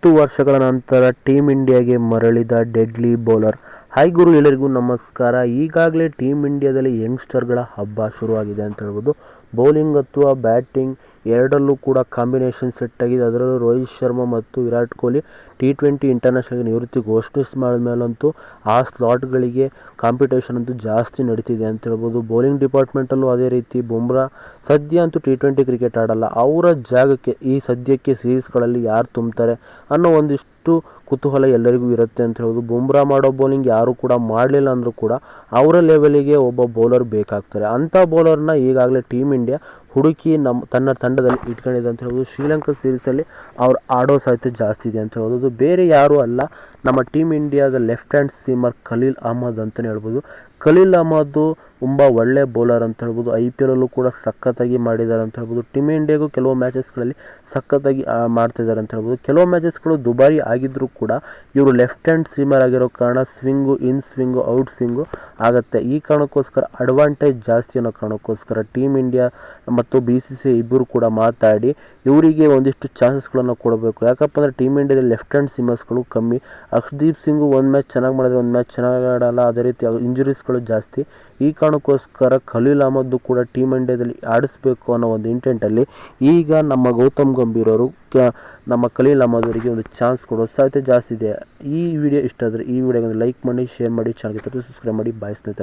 ಹತ್ತು ವರ್ಷಗಳ ನಂತರ ಟೀಂ ಇಂಡಿಯಾಗೆ ಮರಳಿದ ಡೆಡ್ಲಿ ಬೌಲರ್ ಹಾಯ್ ಗುರು, ಎಲ್ಲರಿಗೂ ನಮಸ್ಕಾರ. ಈಗಾಗಲೇ ಟೀಮ್ ಇಂಡಿಯಾದಲ್ಲಿ ಯಂಗ್ಸ್ಟರ್ಗಳ ಹಬ್ಬ ಶುರುವಾಗಿದೆ ಅಂತ ಹೇಳ್ಬೋದು. ಬೌಲಿಂಗ್ ಅಥವಾ ಬ್ಯಾಟಿಂಗ್ ಎರಡರಲ್ಲೂ ಕೂಡ ಕಾಂಬಿನೇಷನ್ ಸೆಟ್ ಆಗಿದೆ. ಅದರಲ್ಲೂ ರೋಹಿತ್ ಶರ್ಮಾ ಮತ್ತು Virat Kohli T twenty international ನಿವೃತ್ತಿ ಘೋಷಿಸಿದ ಮೇಲಂತೂ ಆ ಸ್ಲಾಟ್ಗಳಿಗೆ ಕಾಂಪಿಟೇಷನ್ ಅಂತೂ ಜಾಸ್ತಿ ನಡೀತಿದೆ ಅಂತ ಹೇಳ್ಬೋದು. ಬೌಲಿಂಗ್ ಡಿಪಾರ್ಟ್ಮೆಂಟಲ್ಲೂ ಅದೇ ರೀತಿ ಬುಮ್ರಾ ಸದ್ಯ ಅಂತೂ ಟಿ ಟ್ವೆಂಟಿ ಕ್ರಿಕೆಟ್ ಆಡಲ್ಲ. ಅವರ ಜಾಗಕ್ಕೆ, ಈ ಸದ್ಯಕ್ಕೆ ಸೀರೀಸ್ಗಳಲ್ಲಿ ಯಾರು ತುಂಬ್ತಾರೆ ಅನ್ನೋ ಒಂದಿಷ್ಟು ಕುತೂಹಲ ಎಲ್ಲರಿಗೂ ಇರುತ್ತೆ ಅಂತ ಹೇಳ್ಬೋದು. ಬುಮ್ರಾ ಮಾಡೋ ಬೌಲಿಂಗ್ ಯಾರು ಕೂಡ ಮಾಡಲಿಲ್ಲ ಅಂದರೂ ಕೂಡ ಅವರ ಲೆವೆಲಿಗೆ ಒಬ್ಬ ಬೌಲರ್ ಬೇಕಾಗ್ತಾರೆ. ಅಂಥ ಬೌಲರ್ನ ಈಗಾಗಲೇ ಟೀಮ್ ಇಂಡಿಯಾ ಹುಡುಕಿ ನಮ್ಮ ತನ್ನ ತಂಡದಲ್ಲಿ ಇಟ್ಕೊಂಡಿದೆ ಅಂತ ಹೇಳ್ಬೋದು. ಶ್ರೀಲಂಕಾ ಸೀರೀಸಲ್ಲಿ ಅವ್ರು ಆಡೋ ಸಾಧ್ಯತೆ ಜಾಸ್ತಿ ಇದೆ ಅಂತ ಹೇಳ್ಬೋದು. ಬೇರೆ ಯಾರೂ ಅಲ್ಲ, ನಮ್ಮ ಟೀಮ್ ಇಂಡಿಯಾದ left hand seamer Khaleel Ahmed ಅಂತಲೇ ಹೇಳ್ಬೋದು. ಖಲೀಲ್ ಅಹಮದ್ ತುಂಬ ಒಳ್ಳೆ ಬೌಲರ್ ಅಂತ ಹೇಳ್ಬೋದು. ಐ ಪಿ ಎಲಲ್ಲೂ ಕೂಡ ಸಖತ್ತಾಗಿ ಮಾಡಿದ್ದಾರೆ ಅಂತ ಹೇಳ್ಬೋದು. ಟೀಮ್ ಇಂಡಿಯಾಗೂ ಕೆಲವು ಮ್ಯಾಚಸ್ಗಳಲ್ಲಿ ಸಖತ್ತಾಗಿ ಮಾಡ್ತಿದ್ದಾರೆ ಅಂತ ಹೇಳ್ಬೋದು. ಕೆಲವು ಮ್ಯಾಚಸ್ಗಳು ದುಬಾರಿ ಆಗಿದ್ದರೂ ಕೂಡ ಇವರು ಲೆಫ್ಟ್ ಹ್ಯಾಂಡ್ ಸೀಮರ್ ಆಗಿರೋ ಕಾರಣ swing, in swing, out swing ಆಗುತ್ತೆ. ಈ ಕಾರಣಕ್ಕೋಸ್ಕರ ಅಡ್ವಾಂಟೇಜ್ ಜಾಸ್ತಿ ಅನ್ನೋ ಕಾರಣಕ್ಕೋಸ್ಕರ ಟೀಮ್ ಇಂಡಿಯಾ ಮತ್ತು ಬಿ ಸಿ ಸಿ ಇಬ್ಬರು ಕೂಡ ಮಾತಾಡಿ ಇವರಿಗೆ ಒಂದಿಷ್ಟು ಚಾನ್ಸಸ್ಗಳನ್ನು ಕೊಡಬೇಕು. ಯಾಕಪ್ಪ ಅಂದರೆ ಟೀಮ್ ಇಂಡಿಯಾದಲ್ಲಿ ಲೆಫ್ಟ್ ಹ್ಯಾಂಡ್ ಸಿಮರ್ಸ್ಗಳು ಕಮ್ಮಿ. ಅಕ್ಷದೀಪ್ ಸಿಂಗು ಒಂದು ಮ್ಯಾಚ್ ಚೆನ್ನಾಗಿ ಮಾಡಿದ್ರೆ ಒಂದು ಮ್ಯಾಚ್ ಚೆನ್ನಾಗಿ ಆಡಲ್ಲ. ಅದೇ ರೀತಿ ಇಂಜುರೀಸ್ಗಳು ಜಾಸ್ತಿ. ಈ ಕಾರಣಕ್ಕೋಸ್ಕರ ಖಲೀಲ್ ಅಹಮದ್ ಕೂಡ ಟೀಮ್ ಇಂಡಿಯಾದಲ್ಲಿ ಆಡಿಸ್ಬೇಕು ಅನ್ನೋ ಒಂದು ಇಂಟೆಂಟಲ್ಲಿ ಈಗ ನಮ್ಮ ಗೌತಮ್ ಗಂಭೀರ್ ಅವರು ನಮ್ಮ ಖಲೀಲ್ ಅಹಮದ್ ಅವರಿಗೆ ಒಂದು ಚಾನ್ಸ್ ಕೊಡೋ ಸಾಧ್ಯತೆ ಜಾಸ್ತಿ ಇದೆ. ಈ ವಿಡಿಯೋ ಇಷ್ಟ ಆದರೆ ಈ ವಿಡಿಯೋಗೆ ಲೈಕ್ ಮಾಡಿ ಶೇರ್ ಮಾಡಿ ಚಾನಲ್ಗೆ ಸಬ್ಸ್ಕ್ರೈಬ್ ಮಾಡಿ. ಬಾಯ್